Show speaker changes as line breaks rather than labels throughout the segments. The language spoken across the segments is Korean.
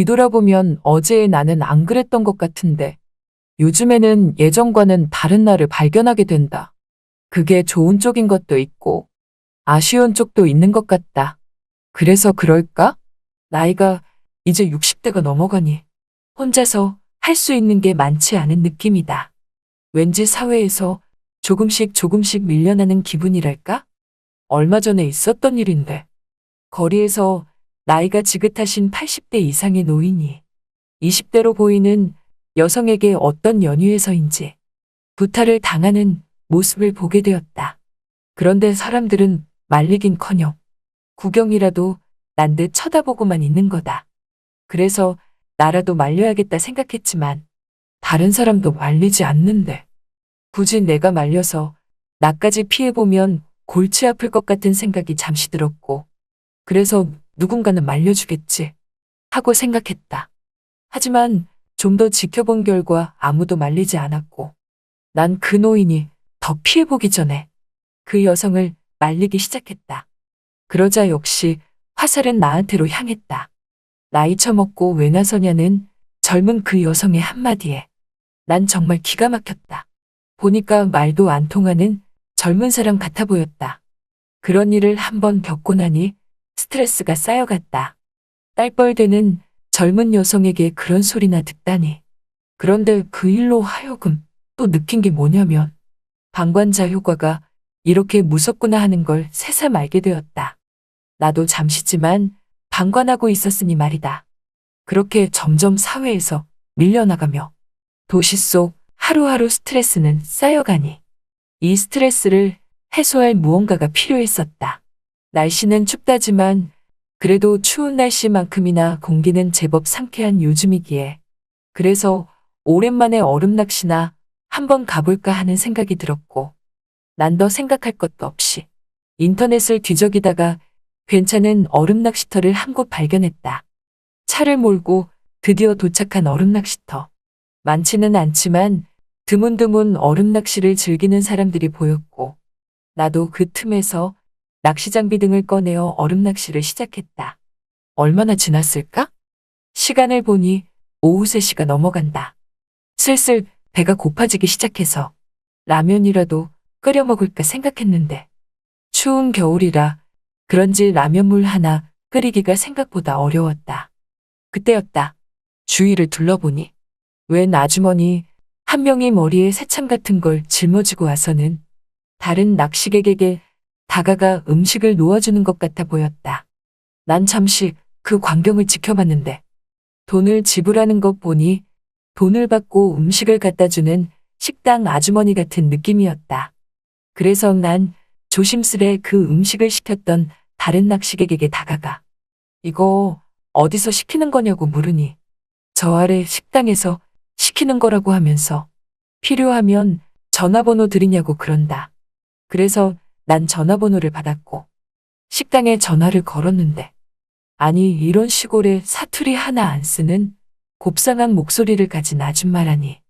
뒤돌아보면 어제의 나는 안 그랬던 것 같은데 요즘에는 예전과는 다른 나를 발견하게 된다. 그게 좋은 쪽인 것도 있고 아쉬운 쪽도 있는 것 같다. 그래서 그럴까? 나이가 이제 60대가 넘어가니 혼자서 할 수 있는 게 많지 않은 느낌이다. 왠지 사회에서 조금씩 조금씩 밀려나는 기분이랄까? 얼마 전에 있었던 일인데 거리에서 나이가 지긋하신 80대 이상의 노인이 20대로 보이는 여성에게 어떤 연유에서인지 구타를 당하는 모습을 보게 되었다. 그런데 사람들은 말리긴커녕 구경이라도 난 듯 쳐다보고만 있는 거다. 그래서 나라도 말려야겠다 생각했지만 다른 사람도 말리지 않는데 굳이 내가 말려서 나까지 피해보면 골치 아플 것 같은 생각이 잠시 들었고 그래서 누군가는 말려주겠지 하고 생각했다. 하지만 좀 더 지켜본 결과 아무도 말리지 않았고 난 그 노인이 더 피해보기 전에 그 여성을 말리기 시작했다. 그러자 역시 화살은 나한테로 향했다. 나이 처먹고 왜 나서냐는 젊은 그 여성의 한마디에 난 정말 기가 막혔다. 보니까 말도 안 통하는 젊은 사람 같아 보였다. 그런 일을 한번 겪고 나니 스트레스가 쌓여갔다. 딸뻘되는 젊은 여성에게 그런 소리나 듣다니. 그런데 그 일로 하여금 또 느낀 게 뭐냐면 방관자 효과가 이렇게 무섭구나 하는 걸 새삼 알게 되었다. 나도 잠시지만 방관하고 있었으니 말이다. 그렇게 점점 사회에서 밀려나가며 도시 속 하루하루 스트레스는 쌓여가니 이 스트레스를 해소할 무언가가 필요했었다. 날씨는 춥다지만 그래도 추운 날씨만큼이나 공기는 제법 상쾌한 요즘이기에 그래서 오랜만에 얼음 낚시나 한번 가볼까 하는 생각이 들었고 난 더 생각할 것도 없이 인터넷을 뒤적이다가 괜찮은 얼음 낚시터를 한 곳 발견했다. 차를 몰고 드디어 도착한 얼음 낚시터. 많지는 않지만 드문드문 얼음 낚시를 즐기는 사람들이 보였고 나도 그 틈에서 낚시 장비 등을 꺼내어 얼음 낚시를 시작했다. 얼마나 지났을까? 시간을 보니 오후 3시가 넘어간다. 슬슬 배가 고파지기 시작해서 라면이라도 끓여 먹을까 생각했는데 추운 겨울이라 그런지 라면물 하나 끓이기가 생각보다 어려웠다. 그때였다. 주위를 둘러보니 웬 아주머니 한 명이 머리에 새참 같은 걸 짊어지고 와서는 다른 낚시객에게 다가가 음식을 놓아주는 것 같아 보였다. 난 잠시 그 광경을 지켜봤는데 돈을 지불하는 것 보니 돈을 받고 음식을 갖다 주는 식당 아주머니 같은 느낌이었다. 그래서 난 조심스레 그 음식을 시켰던 다른 낚시객에게 다가가 이거 어디서 시키는 거냐고 물으니 저 아래 식당에서 시키는 거라고 하면서 필요하면 전화번호 드리냐고 그런다. 그래서 난 전화번호를 받았고 식당에 전화를 걸었는데 아니 이런 시골에 사투리 하나 안 쓰는 곱상한 목소리를 가진 아줌마라니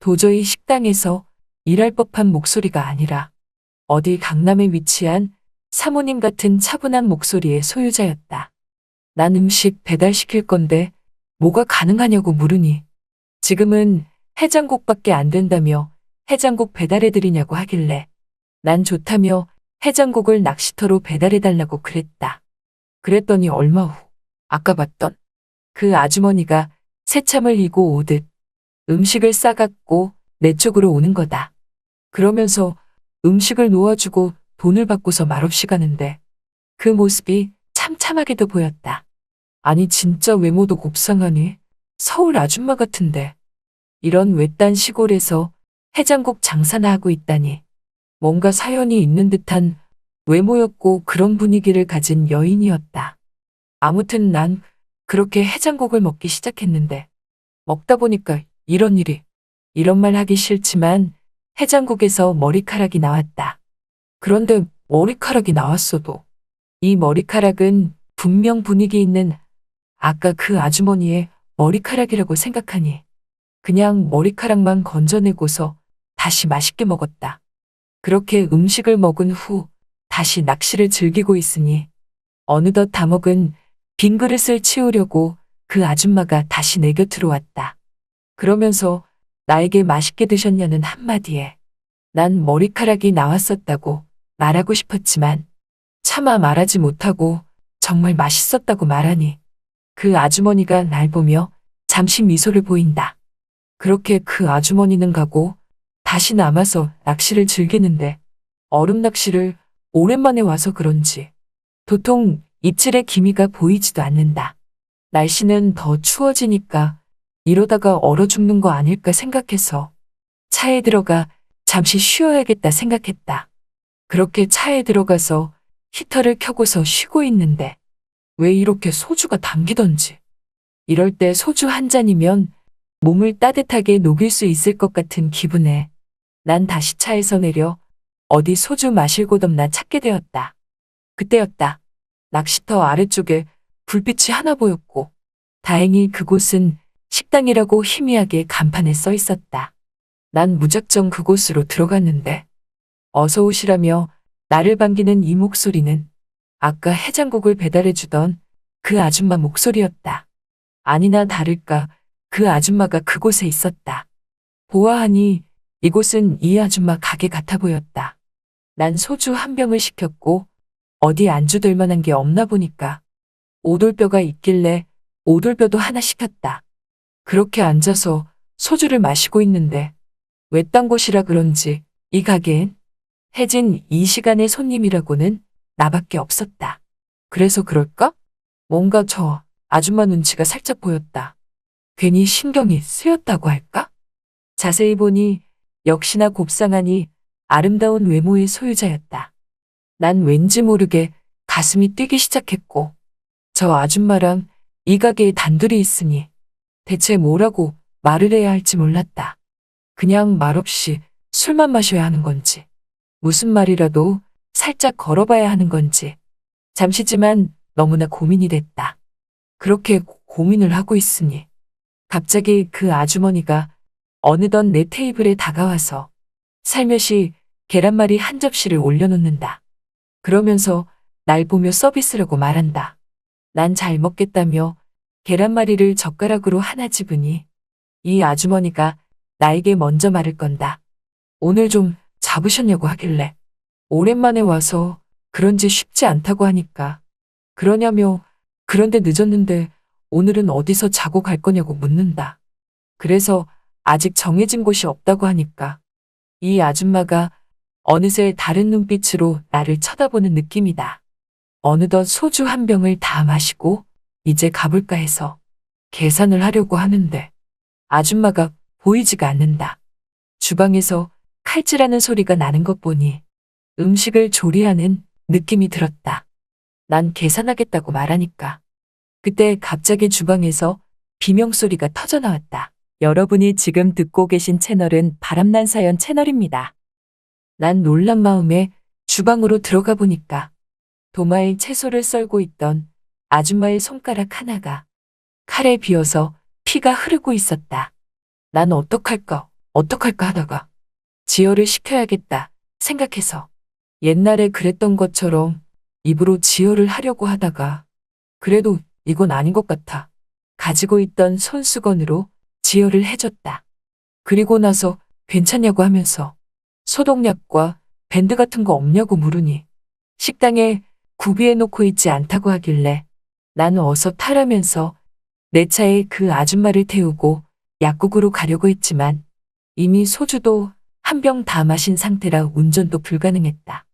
도저히 식당에서 일할 법한 목소리가 아니라 어디 강남에 위치한 사모님 같은 차분한 목소리의 소유자였다. 난 음식 배달시킬 건데 뭐가 가능하냐고 물으니 지금은 해장국밖에 안 된다며 해장국 배달해드리냐고 하길래 난 좋다며 해장국을 낚시터로 배달해달라고 그랬다. 그랬더니 얼마 후 아까 봤던 그 아주머니가 새참을 이고 오듯 음식을 싸갖고 내 쪽으로 오는 거다. 그러면서 음식을 놓아주고 돈을 받고서 말없이 가는데 그 모습이 참참하게도 보였다. 아니 진짜 외모도 곱상하니 서울 아줌마 같은데 이런 외딴 시골에서 해장국 장사나 하고 있다니 뭔가 사연이 있는 듯한 외모였고 그런 분위기를 가진 여인이었다. 아무튼 난 그렇게 해장국을 먹기 시작했는데 먹다 보니까 이런 일이 이런 말 하기 싫지만 해장국에서 머리카락이 나왔다. 그런데 머리카락이 나왔어도 이 머리카락은 분명 분위기 있는 아까 그 아주머니의 머리카락이라고 생각하니 그냥 머리카락만 건져내고서 다시 맛있게 먹었다. 그렇게 음식을 먹은 후 다시 낚시를 즐기고 있으니 어느덧 다 먹은 빈 그릇을 치우려고 그 아줌마가 다시 내 곁으로 왔다. 그러면서 나에게 맛있게 드셨냐는 한마디에 난 머리카락이 나왔었다고 말하고 싶었지만 차마 말하지 못하고 정말 맛있었다고 말하니 그 아주머니가 날 보며 잠시 미소를 보인다. 그렇게 그 아주머니는 가고 다시 남아서 낚시를 즐기는데 얼음 낚시를 오랜만에 와서 그런지 도통 입질의 기미가 보이지도 않는다. 날씨는 더 추워지니까 이러다가 얼어 죽는 거 아닐까 생각해서 차에 들어가 잠시 쉬어야겠다 생각했다. 그렇게 차에 들어가서 히터를 켜고서 쉬고 있는데 왜 이렇게 소주가 당기던지. 이럴 때 소주 한 잔이면 몸을 따뜻하게 녹일 수 있을 것 같은 기분에 난 다시 차에서 내려 어디 소주 마실 곳 없나 찾게 되었다. 그때였다. 낚시터 아래쪽에 불빛이 하나 보였고 다행히 그곳은 식당이라고 희미하게 간판에 써 있었다. 난 무작정 그곳으로 들어갔는데 어서 오시라며 나를 반기는 이 목소리는 아까 해장국을 배달해주던 그 아줌마 목소리였다. 아니나 다를까 그 아줌마가 그곳에 있었다. 보아하니 이곳은 이 아줌마 가게 같아 보였다. 난 소주 한 병을 시켰고 어디 안주 될 만한 게 없나 보니까 오돌뼈가 있길래 오돌뼈도 하나 시켰다. 그렇게 앉아서 소주를 마시고 있는데 외딴 곳이라 그런지 이 가게엔 혜진 이 시간의 손님이라고는 나밖에 없었다. 그래서 그럴까? 뭔가 저 아줌마 눈치가 살짝 보였다. 괜히 신경이 쓰였다고 할까? 자세히 보니 역시나 곱상하니 아름다운 외모의 소유자였다. 난 왠지 모르게 가슴이 뛰기 시작했고 저 아줌마랑 이 가게에 단둘이 있으니 대체 뭐라고 말을 해야 할지 몰랐다. 그냥 말없이 술만 마셔야 하는 건지, 무슨 말이라도 살짝 걸어봐야 하는 건지, 잠시지만 너무나 고민이 됐다. 그렇게 고- 고민을 하고 있으니, 갑자기 그 아주머니가 어느덧 내 테이블에 다가와서 살며시 계란말이 한 접시를 올려놓는다. 그러면서 날 보며 서비스라고 말한다. 난 잘 먹겠다며 계란말이를 젓가락으로 하나 집으니 이 아주머니가 나에게 먼저 말을 건다. 오늘 좀 잡으셨냐고 하길래 오랜만에 와서 그런지 쉽지 않다고 하니까 그러냐며 그런데 늦었는데 오늘은 어디서 자고 갈 거냐고 묻는다. 그래서 아직 정해진 곳이 없다고 하니까 이 아줌마가 어느새 다른 눈빛으로 나를 쳐다보는 느낌이다. 어느덧 소주 한 병을 다 마시고 이제 가볼까 해서 계산을 하려고 하는데 아줌마가 보이지가 않는다. 주방에서 칼질하는 소리가 나는 것 보니 음식을 조리하는 느낌이 들었다. 난 계산하겠다고 말하니까 그때 갑자기 주방에서 비명소리가 터져나왔다. 여러분이 지금 듣고 계신 채널은 바람난 사연 채널입니다. 난 놀란 마음에 주방으로 들어가 보니까 도마에 채소를 썰고 있던 아줌마의 손가락 하나가 칼에 비어서 피가 흐르고 있었다. 난 어떡할까, 어떡할까 하다가 지혈을 시켜야겠다 생각해서 옛날에 그랬던 것처럼 입으로 지혈을 하려고 하다가 그래도 이건 아닌 것 같아. 가지고 있던 손수건으로 지혈을 해줬다. 그리고 나서 괜찮냐고 하면서 소독약과 밴드 같은 거 없냐고 물으니 식당에 구비해 놓고 있지 않다고 하길래 나는 어서 타라면서 내 차에 그 아줌마를 태우고 약국으로 가려고 했지만 이미 소주도 한 병 다 마신 상태라 운전도 불가능했다.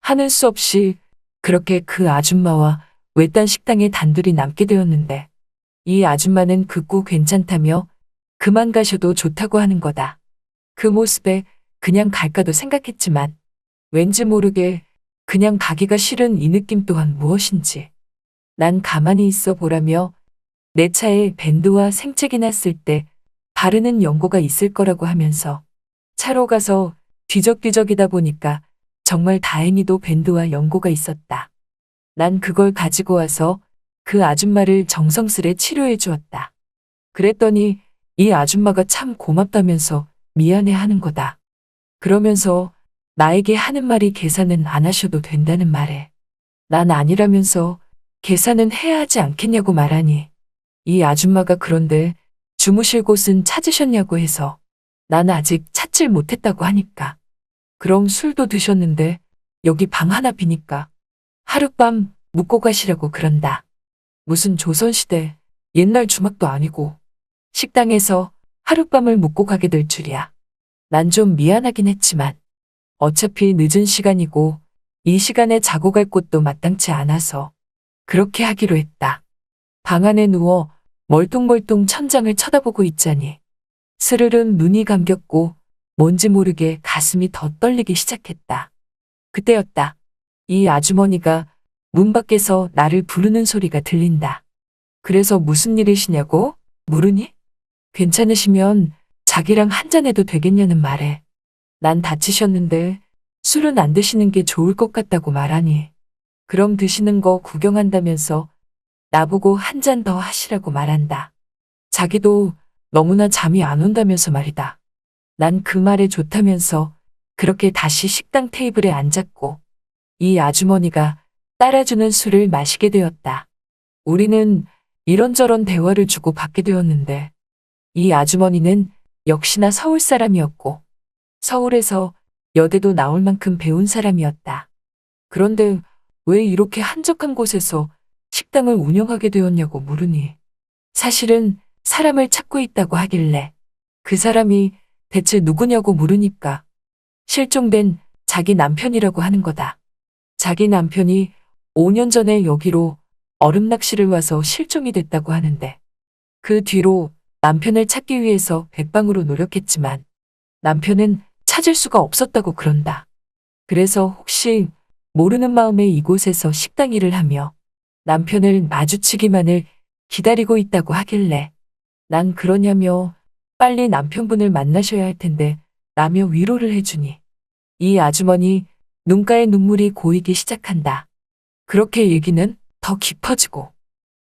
하는 수 없이 그렇게 그 아줌마와 외딴 식당에 단둘이 남게 되었는데 이 아줌마는 극구 괜찮다며 그만 가셔도 좋다고 하는 거다. 그 모습에 그냥 갈까도 생각했지만 왠지 모르게 그냥 가기가 싫은 이 느낌 또한 무엇인지. 난 가만히 있어 보라며 내 차에 밴드와 생채기 났을 때 바르는 연고가 있을 거라고 하면서 차로 가서 뒤적뒤적이다 보니까 정말 다행히도 밴드와 연고가 있었다. 난 그걸 가지고 와서 그 아줌마를 정성스레 치료해 주었다. 그랬더니 이 아줌마가 참 고맙다면서 미안해 하는 거다. 그러면서 나에게 하는 말이 계산은 안 하셔도 된다는 말에 난 아니라면서 계산은 해야 하지 않겠냐고 말하니 이 아줌마가 그런데 주무실 곳은 찾으셨냐고 해서 난 아직 찾질 못했다고 하니까. 그럼 술도 드셨는데 여기 방 하나 비니까 하룻밤 묵고 가시라고 그런다. 무슨 조선시대 옛날 주막도 아니고 식당에서 하룻밤을 묵고 가게 될 줄이야. 난 좀 미안하긴 했지만 어차피 늦은 시간이고 이 시간에 자고 갈 곳도 마땅치 않아서 그렇게 하기로 했다. 방 안에 누워 멀뚱멀뚱 천장을 쳐다보고 있자니 스르륵 눈이 감겼고 뭔지 모르게 가슴이 더 떨리기 시작했다. 그때였다. 이 아주머니가 문 밖에서 나를 부르는 소리가 들린다. 그래서 무슨 일이시냐고? 물으니? 괜찮으시면 자기랑 한잔해도 되겠냐는 말에 난 다치셨는데 술은 안 드시는 게 좋을 것 같다고 말하니 그럼 드시는 거 구경한다면서 나보고 한 잔 더 하시라고 말한다. 자기도 너무나 잠이 안 온다면서 말이다. 난 그 말에 좋다면서 그렇게 다시 식당 테이블에 앉았고 이 아주머니가 따라주는 술을 마시게 되었다. 우리는 이런저런 대화를 주고 받게 되었는데 이 아주머니는 역시나 서울 사람이었고 서울에서 여대도 나올 만큼 배운 사람이었다. 그런데 왜 이렇게 한적한 곳에서 식당을 운영하게 되었냐고 물으니 사실은 사람을 찾고 있다고 하길래 그 사람이 대체 누구냐고 물으니까 실종된 자기 남편이라고 하는 거다. 자기 남편이 5년 전에 여기로 얼음 낚시를 와서 실종이 됐다고 하는데 그 뒤로 남편을 찾기 위해서 백방으로 노력했지만 남편은 찾을 수가 없었다고 그런다. 그래서 혹시 모르는 마음에 이곳에서 식당 일을 하며 남편을 마주치기만을 기다리고 있다고 하길래 난 그러냐며 빨리 남편분을 만나셔야 할 텐데 라며 위로를 해주니 이 아주머니 눈가에 눈물이 고이기 시작한다. 그렇게 얘기는 더 깊어지고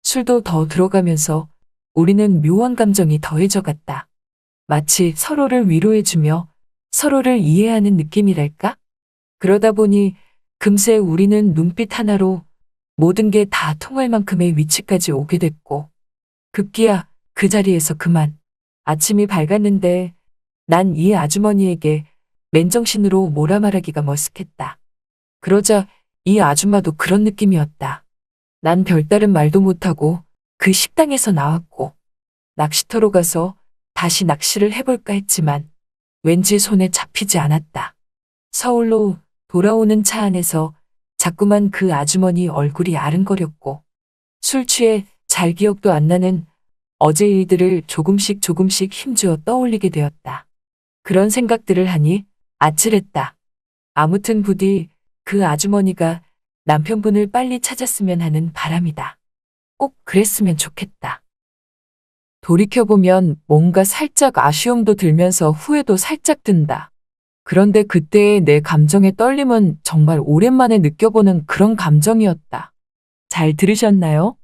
술도 더 들어가면서 우리는 묘한 감정이 더해져 갔다. 마치 서로를 위로해주며 서로를 이해하는 느낌이랄까? 그러다 보니 금세 우리는 눈빛 하나로 모든 게 다 통할 만큼의 위치까지 오게 됐고 급기야 그 자리에서 그만 아침이 밝았는데 난 이 아주머니에게 맨정신으로 뭐라 말하기가 머쓱했다. 그러자 이 아줌마도 그런 느낌이었다. 난 별다른 말도 못하고 그 식당에서 나왔고 낚시터로 가서 다시 낚시를 해볼까 했지만 왠지 손에 잡히지 않았다. 서울로 돌아오는 차 안에서 자꾸만 그 아주머니 얼굴이 아른거렸고 술 취해 잘 기억도 안 나는 어제 일들을 조금씩 조금씩 힘주어 떠올리게 되었다. 그런 생각들을 하니 아찔했다. 아무튼 부디 그 아주머니가 남편분을 빨리 찾았으면 하는 바람이다. 꼭 그랬으면 좋겠다. 돌이켜보면 뭔가 살짝 아쉬움도 들면서 후회도 살짝 든다. 그런데 그때의 내 감정의 떨림은 정말 오랜만에 느껴보는 그런 감정이었다. 잘 들으셨나요?